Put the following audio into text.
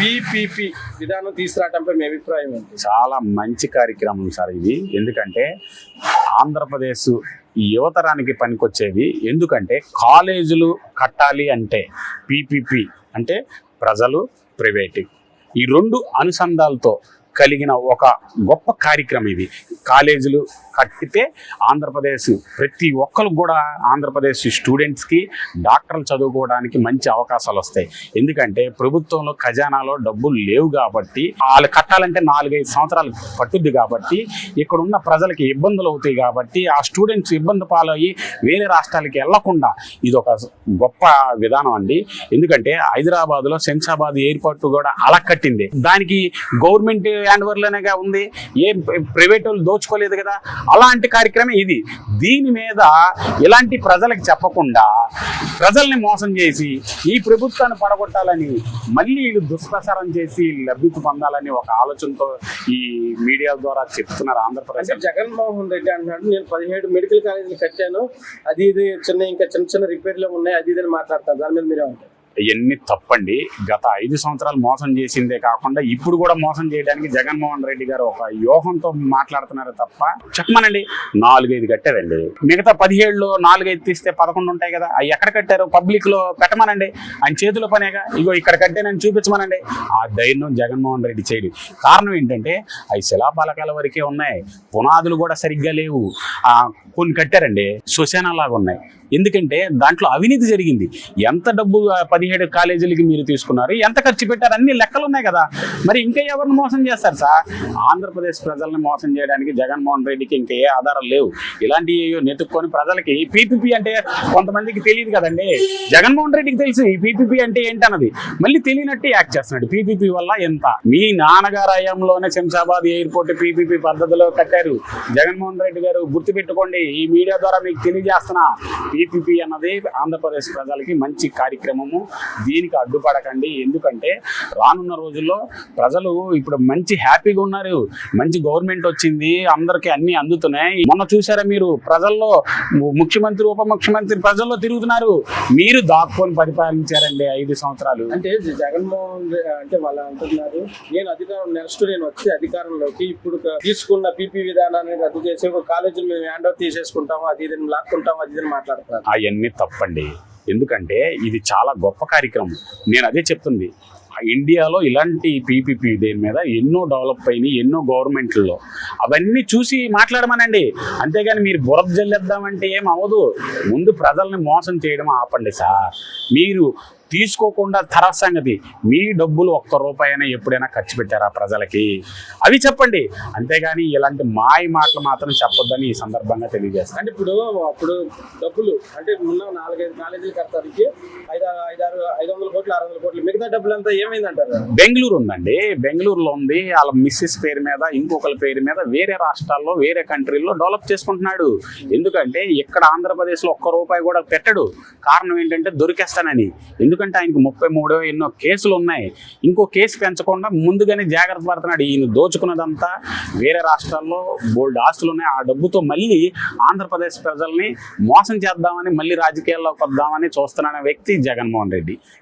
PPP విధానం తీసుకురావడంపై మీ అభిప్రాయం ఏంటి? చాలా మంచి కార్యక్రమం సార్ ఇది. ఎందుకంటే ఆంధ్రప్రదేశ్ యువతరానికి పనికొచ్చేది ఎందుకంటే కాలేజీలు కట్టాలి అంటే పీపీపీ అంటే ప్రజలు ప్రైవేటు. ఈ రెండు అనుసంధాలతో కలిగిన ఒక గొప్ప కార్యక్రమం ఇది. కాలేజీలు కట్టితే ఆంధ్రప్రదేశ్ ప్రతి ఒక్కరు కూడా ఆంధ్రప్రదేశ్ స్టూడెంట్స్కి డాక్టర్లు చదువుకోవడానికి మంచి అవకాశాలు వస్తాయి. ఎందుకంటే ప్రభుత్వంలో ఖజానాలో డబ్బులు లేవు కాబట్టి వాళ్ళు కట్టాలంటే నాలుగైదు సంవత్సరాలు పట్టుద్ది కాబట్టి ఇక్కడ ఉన్న ప్రజలకి ఇబ్బందులు అవుతాయి కాబట్టి ఆ స్టూడెంట్స్ ఇబ్బంది పాలయ్యి వేరే రాష్ట్రాలకి వెళ్ళకుండా ఇది ఒక గొప్ప విధానం అండి. ఎందుకంటే హైదరాబాద్లో శంషాబాద్ ఎయిర్పోర్ట్ కూడా అలా కట్టింది దానికి గవర్నమెంట్ హ్యాండ్ ఓవర్లోనేగా ఉంది. ఏం ప్రైవేట్ వాళ్ళు దోచుకోలేదు కదా? అలాంటి కార్యక్రమం ఇది. దీని మీద ఇలాంటి ప్రజలకు చెప్పకుండా ప్రజల్ని మోసం చేసి ఈ ప్రభుత్వాన్ని పడగొట్టాలని మళ్ళీ వీళ్ళు దుష్ప్రచారం చేసి లబ్ధి పొందాలని ఒక ఆలోచనతో ఈ మీడియా ద్వారా చెప్తున్నారు ఆంధ్రప్రదేశ్. జగన్మోహన్ రెడ్డి అంటున్నాడు నేను పదిహేడు మెడికల్ కాలేజీలు కట్టాను. అది ఇది చిన్న ఇంకా చిన్న చిన్న రిపేర్లు ఉన్నాయి అది ఇది అని మాట్లాడతారు దాని మీద మీరే ఉంటారు ఇవన్నీ తప్పండి. గత ఐదు సంవత్సరాలు మోసం చేసిందే కాకుండా ఇప్పుడు కూడా మోసం చేయడానికి జగన్మోహన్ రెడ్డి గారు ఒక వ్యూహంతో మాట్లాడుతున్నారు తప్ప చెప్పమనండి. నాలుగైదు కట్టారండి. మిగతా పదిహేడులో నాలుగైదు తీస్తే పదకొండు ఉంటాయి కదా అవి ఎక్కడ కట్టారు? పబ్లిక్లో పెట్టమనండి. ఆయన చేతిలో పనేగా. ఇగో ఇక్కడ కట్టానని చూపించమనండి. ఆ ధైర్యం జగన్మోహన్ రెడ్డి చేయడు. కారణం ఏంటంటే అవి శిలాపలకాల వరకే ఉన్నాయి. పునాదులు కూడా సరిగ్గా లేవు. ఆ, కొన్ని కట్టారండి. లాగా ఉన్నాయి. ఎందుకంటే దాంట్లో అవినీతి జరిగింది. ఎంత డబ్బు ఆ పదిహేడు కాలేజీలకి మీరు తీసుకున్నారు. ఎంత ఖర్చు పెట్టారు? అన్ని లెక్కలు ఉన్నాయి కదా. మరి ఇంకా ఎవరిని మోసం చేస్తారు సార్? ఆంధ్రప్రదేశ్ ప్రజల్ని మోసం చేయడానికి జగన్మోహన్ రెడ్డికి ఇంకా ఏ ఆధారాలు లేవు. ఇలాంటివి నెతుక్కొని ప్రజలకి పీపీపీ అంటే కొంతమందికి తెలియదు కదండి. జగన్మోహన్ రెడ్డికి తెలుసు ఈ పీపీపీ అంటే ఏంటన్నది. మళ్ళీ తెలియనట్టు యాక్ట్ చేస్తున్నాడు. పీపీపీ వల్ల ఎంత? మీ నాన్నగారు హయాంలోనే శంషాబాద్ ఎయిర్పోర్ట్ పీపీపీ పద్ధతిలో కట్టారు. జగన్మోహన్ రెడ్డి గారు గుర్తుపెట్టుకోండి. ఈ మీడియా ద్వారా మీకు తెలియజేస్తున్నా. పీపీపీ అన్నది ఆంధ్రప్రదేశ్ ప్రజలకి మంచి కార్యక్రమము. దీనికి అడ్డుపడకండి. ఎందుకంటే రానున్న రోజుల్లో ప్రజలు ఇప్పుడు మంచి హ్యాపీగా ఉన్నారు. మంచి గవర్నమెంట్ వచ్చింది. అందరికీ అన్ని అందుతున్నాయి. మొన్న చూసారా మీరు? ప్రజల్లో ముఖ్యమంత్రి ఉప ముఖ్యమంత్రి ప్రజల్లో తిరుగుతున్నారు. మీరు దాక్కొని పరిపాలించారండి ఐదు సంవత్సరాలు. అంటే జగన్మోహన్ అంటే వాళ్ళు అంటున్నారు నేను అధికారం నెక్స్ట్ నేను వచ్చి అధికారంలోకి ఇప్పుడు తీసుకున్న పీపీ విధానాన్ని రద్దు చేసి ఒక కాలేజీలు మేము హ్యాండ్ ఓవర్ తీసేసుకుంటాము అది ఇది లాక్కుంటాము అది ఇది మాట్లాడుతున్నారు అవన్నీ తప్పండి. ఎందుకంటే ఇది చాలా గొప్ప కార్యక్రమం. నేను అదే చెప్తుంది. ఆ ఇండియాలో ఇలాంటి పీపీపీ దేని మీద ఎన్నో డెవలప్ అయినాయి ఎన్నో గవర్నమెంట్లలో. అవన్నీ చూసి మాట్లాడమనండి. అంతేగాని మీరు బురద జల్లేద్దామంటే ఏం అవ్వదు ముందు ప్రజల్ని మోసం చేయడం ఆపండి సార్. మీరు తీసుకోకుండా తర్వాత సంగతి. మీ డబ్బులు ఒక్క రూపాయైనా ఎప్పుడైనా ఖర్చు పెట్టారా ప్రజలకి? అవి చెప్పండి. అంతేగాని ఇలాంటి మాయ మాటలు మాత్రం చెప్పొద్దని ఈ సందర్భంగా తెలియజేస్తాను అంటే ఇప్పుడు అప్పుడు డబ్బులు అంటే ఉన్న నాలుగైదు కాలేజీలు కడతానికి ఐదు ఐదారు ఐదు వందల కోట్లు ఆరు వందల కోట్లు మిగతా డబ్బులు అంతా ఏమైందంటారు? బెంగళూరు ఉందండి. బెంగళూరులో ఉంది. వాళ్ళ మిస్సెస్ పేరు మీద ఇంకొకరి పేరు మీద వేరే రాష్ట్రాల్లో వేరే కంట్రీల్లో డెవలప్ చేసుకుంటున్నాడు. ఎందుకంటే ఇక్కడ ఆంధ్రప్రదేశ్లో ఒక్క రూపాయి కూడా పెట్టడు. కారణం ఏంటంటే దొరికేస్తానని. ఎందుకంటే ఆయనకు ముప్పై మూడో ఎన్నో కేసులు ఉన్నాయి. ఇంకో కేసు పెంచకుండా ముందుగానే జాగ్రత్త పడుతున్నాడు. ఈయన దోచుకున్నదంతా వేరే రాష్ట్రాల్లో బోల్డ్ ఆస్తులు ఉన్నాయి. ఆ డబ్బుతో మళ్ళీ ఆంధ్రప్రదేశ్ ప్రజల్ని మోసం చేద్దామని మళ్ళీ రాజకీయాల్లోకి వద్దామని చూస్తున్న వ్యక్తి జగన్మోహన్ రెడ్డి.